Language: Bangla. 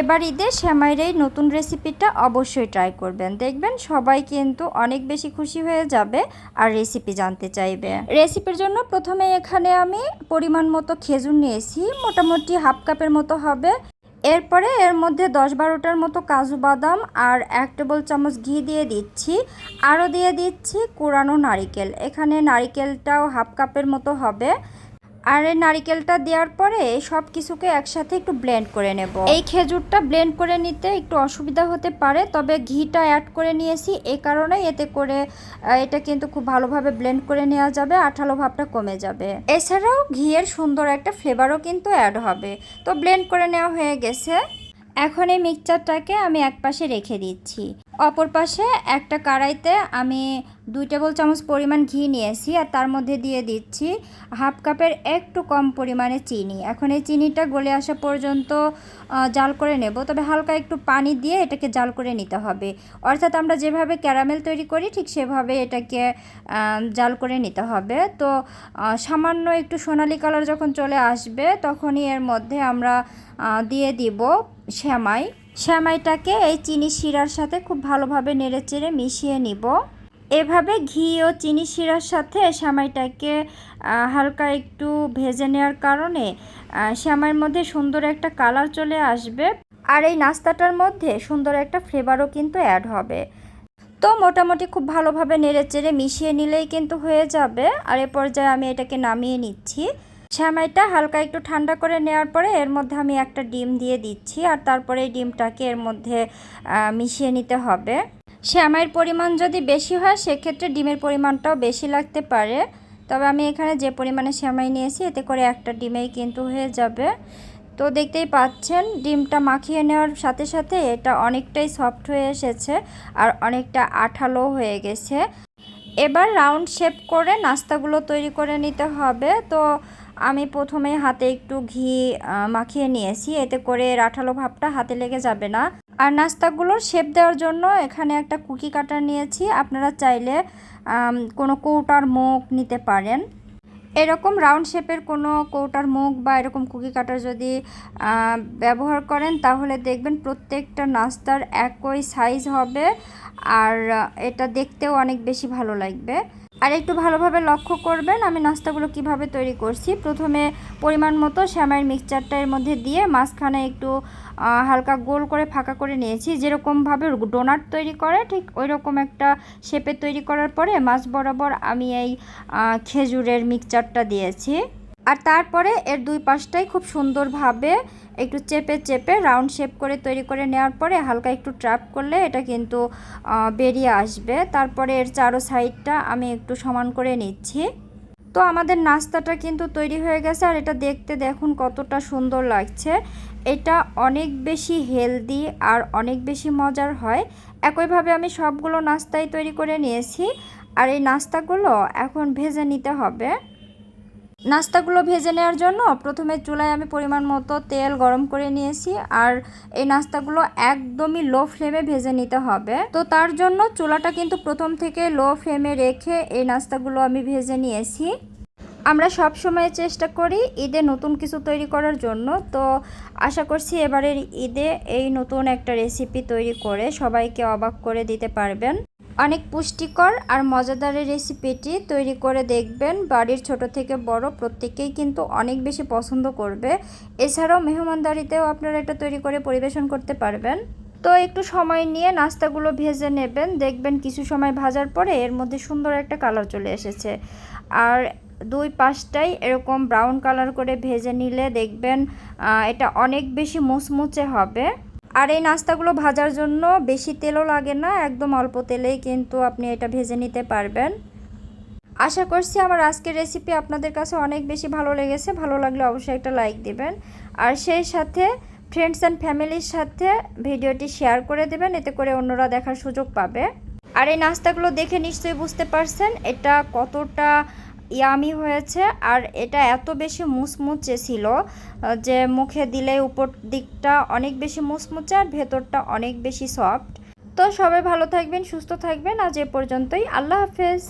এবার ঈদে শ্যামাইয়ের এই নতুন রেসিপিটা অবশ্যই ট্রাই করবেন। দেখবেন সবাই কিন্তু অনেক বেশি খুশি হয়ে যাবে আর রেসিপি জানতে চাইবে। রেসিপির জন্য প্রথমে এখানে আমি পরিমাণ মতো খেজুর নিয়েছি, মোটামুটি হাফ কাপের মতো হবে। এরপরে এর মধ্যে দশ বারোটার মতো কাজু বাদাম আর এক টেবিল চামচ ঘি দিয়ে দিচ্ছি। আরও দিয়ে দিচ্ছি কুড়ানো নারিকেল। এখানে নারিকেলটাও হাফ কাপের মতো হবে। আর এই নারিকেলটা দেওয়ার পরে সব কিছুকে একসাথে একটু ব্লেন্ড করে নেব। এই খেজুরটা ব্লেন্ড করে নিতে একটু অসুবিধা হতে পারে, তবে ঘিটা অ্যাড করে নিয়েছি। এই কারণে এতে করে এটা কিন্তু খুব ভালোভাবে ব্লেন্ড করে নেওয়া যাবে, আঠালো ভাবটা কমে যাবে। এছাড়াও ঘিয়ের সুন্দর একটা ফ্লেভারও কিন্তু অ্যাড হবে। তো ব্লেন্ড করে নেওয়া হয়ে গেছে। এখন এই মিক্সচারটাকে আমি এক পাশে রেখে দিচ্ছি। অপর পাশে একটা কড়াইতে আমি দুই টেবিল চামচ পরিমাণ ঘি নিয়েছি আর তার মধ্যে দিয়ে দিচ্ছি হাফ কাপের একটু কম পরিমাণে চিনি। এখন এই চিনিটা গলে আসা পর্যন্ত জাল করে নেব। তবে হালকা একটু পানি দিয়ে এটাকে জাল করে নিতে হবে। অর্থাৎ আমরা যেভাবে ক্যারামেল তৈরি করি, ঠিক সেভাবে এটাকে জাল করে নিতে হবে। তো সামান্য একটু সোনালি কালার যখন চলে আসবে, তখনই এর মধ্যে আমরা দিয়ে দিব শ্যামাই শ্যামাইটাকে এই চিনি শিরার সাথে খুব ভালোভাবে নেড়েচেড়ে মিশিয়ে নিব। এভাবে ঘি ও চিনি শিরার সাথে শ্যামাইটাকে হালকা একটু ভেজে নেওয়ার কারণে শ্যামাইয়ের মধ্যে সুন্দর একটা কালার চলে আসবে আর এই নাস্তাটার মধ্যে সুন্দর একটা ফ্লেভারও কিন্তু অ্যাড হবে। তো মোটামুটি খুব ভালোভাবে নেড়েচেড়ে মিশিয়ে নিলেই কিন্তু হয়ে যাবে। আর এ পর্যায়ে আমি এটাকে নামিয়ে নিচ্ছি। শ্যামাইটা হালকা একটু ঠান্ডা করে নেওয়ার পরে এর মধ্যে আমি একটা ডিম দিয়ে দিচ্ছি আর তারপরে এই ডিমটাকে এর মধ্যে মিশিয়ে নিতে হবে। শ্যামাইয়ের পরিমাণ যদি বেশি হয়, সেক্ষেত্রে ডিমের পরিমাণটাও বেশি লাগতে পারে। তবে আমি এখানে যে পরিমাণে শ্যামাই নিয়েছি, এতে করে একটা ডিমেই কিন্তু হয়ে যাবে। তো দেখতেই পাচ্ছেন, ডিমটা মাখিয়ে নেওয়ার সাথে সাথে এটা অনেকটাই সফট হয়ে এসেছে আর অনেকটা আঠালো হয়ে গেছে। এবার রাউন্ড শেপ করে নাস্তাগুলো তৈরি করে নিতে হবে। তো আমি প্রথমে হাতে একটু ঘি মাখিয়ে নিয়েছি। এতে করে এর আঠালো ভাবটা হাতে লেগে যাবে না। আর নাস্তাগুলোর শেপ দেওয়ার জন্য এখানে একটা কুকি কাটার নিয়েছি। আপনারা চাইলে কোনো কৌটার মুখ নিতে পারেন। এরকম রাউন্ড শেপের কোনো কৌটার মুখ বা এরকম কুকি কাটার যদি ব্যবহার করেন, তাহলে দেখবেন প্রত্যেকটা নাস্তার একই সাইজ হবে, আর এটা দেখতেও অনেক বেশি ভালো লাগবে। আর একটু ভালোভাবে লক্ষ্য করবেন আমি নাস্তাগুলো কীভাবে তৈরি করছি। প্রথমে পরিমাণ মতো শ্যামের মিক্সচারটা এর মধ্যে দিয়ে মাঝখানে একটু হালকা গোল করে ফাঁকা করে নিয়েছি। যেরকমভাবে ডোনাট তৈরি করে, ঠিক ওই রকম একটা শেপে তৈরি করার পরে মাছ বরাবর আমি এই খেজুরের মিক্সচারটা দিয়েছি। আর তারপরে এর দুই পাশটাই খুব সুন্দরভাবে একটু চেপে চেপে রাউন্ড শেপ করে তৈরি করে নেওয়ার পরে হালকা একটু ট্র্যাপ করলে এটা কিন্তু বেরিয়ে আসবে। তারপরে এর চারো সাইডটা আমি একটু সমান করে নিচ্ছি। তো আমাদের নাস্তাটা কিন্তু তৈরি হয়ে গেছে আর এটা দেখতে দেখুন কতটা সুন্দর লাগছে। এটা অনেক বেশি হেলদি আর অনেক বেশি মজার হয়। একইভাবে আমি সবগুলো নাস্তাই তৈরি করে নিয়েছি। আর এই নাস্তাগুলো এখন ভেজে নিতে হবে। নাস্তাগুলো ভেজে নেওয়ার জন্য প্রথমে চুলায় আমি পরিমাণ মতো তেল গরম করে নিয়েছি আর এই নাস্তাগুলো একদমই লো ফ্লেমে ভেজে নিতে হবে। তো তার জন্য চুলাটা কিন্তু প্রথম থেকে লো ফ্লেমে রেখে এই নাস্তাগুলো আমি ভেজে নিয়েছি। আমরা সব সময় চেষ্টা করি ঈদে নতুন কিছু তৈরি করার জন্য। তো আশা করছি এবারের ঈদে এই নতুন একটা রেসিপি তৈরি করে সবাইকে অবাক করে দিতে পারবেন। অনেক পুষ্টিকর আর মজাদার এই রেসিপিটি তৈরি করে দেখবেন। বাড়ির ছোট থেকে বড় প্রত্যেকেই কিন্তু অনেক বেশি পছন্দ করবে। এছাড়াও মেহমানদারিতেও আপনারা এটা তৈরি করে পরিবেশন করতে পারবেন। তো একটু সময় নিয়ে নাস্তাগুলো ভেজে নেবেন। দেখবেন কিছু সময় ভাজার পরে এর মধ্যে সুন্দর একটা কালার চলে এসেছে। আর দুই পাশটাই এরকম ব্রাউন কালার করে ভেজে নিলে দেখবেন এটা অনেক বেশি মুচমুচে হবে। আর এই নাস্তাগুলো ভাজার জন্য বেশি তেলও লাগে না, একদম অল্প তেলেই কিন্তু আপনি এটা ভেজে নিতে পারবেন। আশা করছি আমার আজকের রেসিপি আপনাদের কাছে অনেক বেশি ভালো লেগেছে, ভালো লাগলে অবশ্যই একটা লাইক দিবেন। আর সেই সাথে ফ্রেন্ডস অ্যান্ড ফ্যামিলির সাথে ভিডিওটি শেয়ার করে দেবেন, এতে করে অন্যরা দেখার সুযোগ পাবে। আর এই নাস্তাগুলো দেখে নিশ্চয়ই বুঝতে পারছেন, এটা কতটা ইয়ামি হয়েছে আর এটা এত বেশি মুচমুচে ছিল যে মুখে দিলে উপর দিকটা অনেক বেশি মুচমুচে আর ভেতরটা অনেক বেশি সফট তো সবাই ভালো থাকবেন, সুস্থ থাকবেন। আজ এ পর্যন্তই। আল্লাহ হাফেজ।